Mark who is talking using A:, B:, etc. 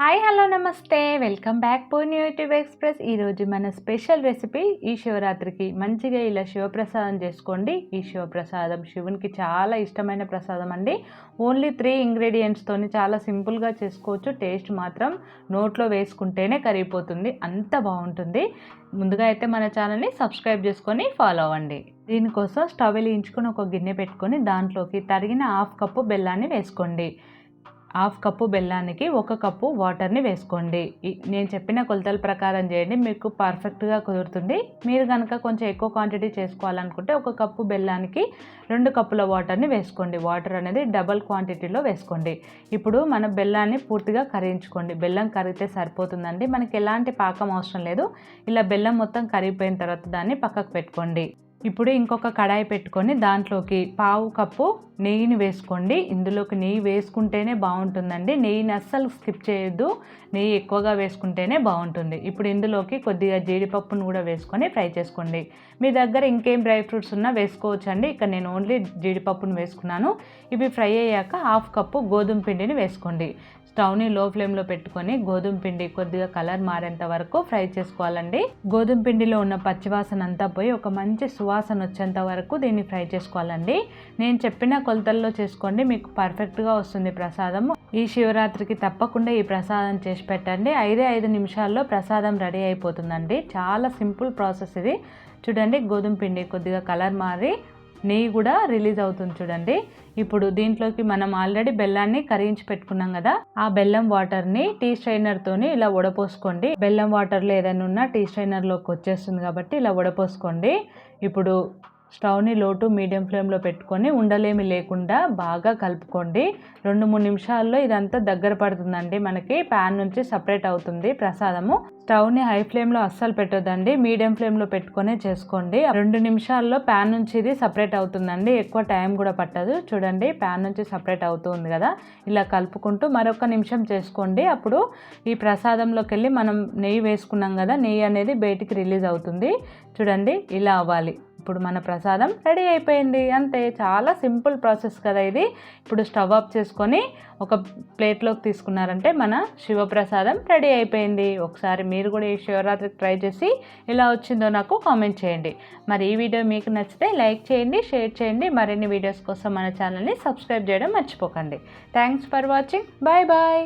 A: Hi hello నమస్తే. Welcome back Poorni YouTube express. ఈరోజు మన స్పెషల్ రెసిపీ ఈ శివరాత్రికి మంచిగా ఇలా శివప్రసాదం చేసుకోండి. ఈ శివప్రసాదం శివునికి చాలా ఇష్టమైన ప్రసాదం అండి. ఓన్లీ త్రీ ఇంగ్రీడియంట్స్తోని చాలా సింపుల్గా చేసుకోవచ్చు. టేస్ట్ మాత్రం నోట్లో వేసుకుంటేనే కరిగిపోతుంది. అంత బాగుంటుంది. ముందుగా అయితే మన ఛానల్ని సబ్స్క్రైబ్ చేసుకొని ఫాలో అవ్వండి. దీనికోసం స్టవ్ వెలిగించుకొని ఒక గిన్నె పెట్టుకొని దాంట్లోకి తరిగిన హాఫ్ కప్పు బెల్లాన్ని వేసుకోండి. హాఫ్ కప్పు బెల్లానికి ఒక కప్పు వాటర్ని వేసుకోండి. నేను చెప్పిన కొలతల ప్రకారం చేయండి. మీకు పర్ఫెక్ట్గా కుదురుతుంది. మీరు కనుక కొంచెం ఎక్కువ క్వాంటిటీ చేసుకోవాలనుకుంటే ఒక కప్పు బెల్లానికి రెండు కప్పుల వాటర్ని వేసుకోండి. వాటర్ అనేది డబల్ క్వాంటిటీలో వేసుకోండి. ఇప్పుడు మన బెల్లాన్ని పూర్తిగా కరిగించుకోండి. బెల్లం కరిగితే సరిపోతుందండి. మనకి ఎలాంటి పాకం అవసరం లేదు. ఇలా బెల్లం మొత్తం కరిగిపోయిన తర్వాత దాన్ని పక్కకు పెట్టుకోండి. ఇప్పుడు ఇంకొక కడాయి పెట్టుకొని దాంట్లోకి పావు కప్పు నెయ్యిని వేసుకోండి. ఇందులోకి నెయ్యి వేసుకుంటేనే బాగుంటుందండి. నెయ్యిని అస్సలు స్కిప్ చేయొద్దు. నెయ్యి ఎక్కువగా వేసుకుంటేనే బాగుంటుంది. ఇప్పుడు ఇందులోకి కొద్దిగా జీడిపప్పును కూడా వేసుకొని ఫ్రై చేసుకోండి. మీ దగ్గర ఇంకేం డ్రై ఫ్రూట్స్ ఉన్నా వేసుకోవచ్చు అండి ఇక్కడ నేను ఓన్లీ జీడిపప్పును వేసుకున్నాను. ఇవి ఫ్రై అయ్యాక హాఫ్ కప్పు గోధుమ పిండిని వేసుకోండి. స్టవ్ని లో ఫ్లేమ్లో పెట్టుకొని గోధుమ పిండి కొద్దిగా కలర్ మారేంత వరకు ఫ్రై చేసుకోవాలండి. గోధుమ పిండిలో ఉన్న పచ్చివాసన అంతా పోయి ఒక మంచి సువాసన వచ్చేంత వరకు దీన్ని ఫ్రై చేసుకోవాలండి. నేను చెప్పిన కొలతల్లో చేసుకోండి మీకు పర్ఫెక్ట్గా వస్తుంది ప్రసాదం. ఈ శివరాత్రికి తప్పకుండా ఈ ప్రసాదం చేసి పెట్టండి. ఐదే ఐదు నిమిషాల్లో ప్రసాదం రెడీ అయిపోతుందండి. చాలా సింపుల్ ప్రాసెస్ ఇది. చూడండి గోధుమ పిండి కొద్దిగా కలర్ మారి నెయ్యి కూడా రిలీజ్ అవుతుంది చూడండి. ఇప్పుడు దీంట్లోకి మనం ఆల్రెడీ బెల్లాన్ని కరిగించి పెట్టుకున్నాం కదా. ఆ బెల్లం వాటర్ని టీ స్ట్రైనర్తోని ఇలా వడపోసుకోండి. బెల్లం వాటర్లో ఏదైనా ఉన్నా టీ స్ట్రైనర్లోకి వచ్చేస్తుంది కాబట్టి ఇలా వడపోసుకోండి. ఇప్పుడు స్టవ్ని లో టు మీడియం ఫ్లేమ్లో పెట్టుకొని ఉండలేమి లేకుండా బాగా కలుపుకోండి. రెండు మూడు నిమిషాల్లో ఇదంతా దగ్గర పడుతుందండి. మనకి ప్యాన్ నుంచి సపరేట్ అవుతుంది ప్రసాదము. స్టవ్ని హై ఫ్లేమ్లో అస్సలు పెట్టొద్దండి. మీడియం ఫ్లేమ్లో పెట్టుకొనే చేసుకోండి. రెండు నిమిషాల్లో ప్యాన్ నుంచి ఇది సపరేట్ అవుతుందండి. ఎక్కువ టైం కూడా పట్టదు. చూడండి ప్యాన్ నుంచి సపరేట్ అవుతుంది కదా. ఇలా కలుపుకుంటూ మరొక నిమిషం చేసుకోండి. అప్పుడు ఈ ప్రసాదంలోకి వెళ్ళి మనం నెయ్యి వేసుకున్నాం కదా నెయ్యి అనేది బయటికి రిలీజ్ అవుతుంది. చూడండి ఇలా అవ్వాలి. ఇప్పుడు మన ప్రసాదం రెడీ అయిపోయింది. అంతే చాలా సింపుల్ ప్రాసెస్ కదా ఇది. ఇప్పుడు స్టవ్ ఆఫ్ చేసుకొని ఒక ప్లేట్లోకి తీసుకున్నారంటే మన శివప్రసాదం రెడీ అయిపోయింది. ఒకసారి మీరు కూడా ఈ శివరాత్రికి ట్రై చేసి ఎలా వచ్చిందో నాకు కామెంట్ చేయండి. మరి ఈ వీడియో మీకు నచ్చితే లైక్ చేయండి షేర్ చేయండి. మరిన్ని వీడియోస్ కోసం మన ఛానల్ని సబ్స్క్రైబ్ చేయడం మర్చిపోకండి. Thanks for watching. Bye bye.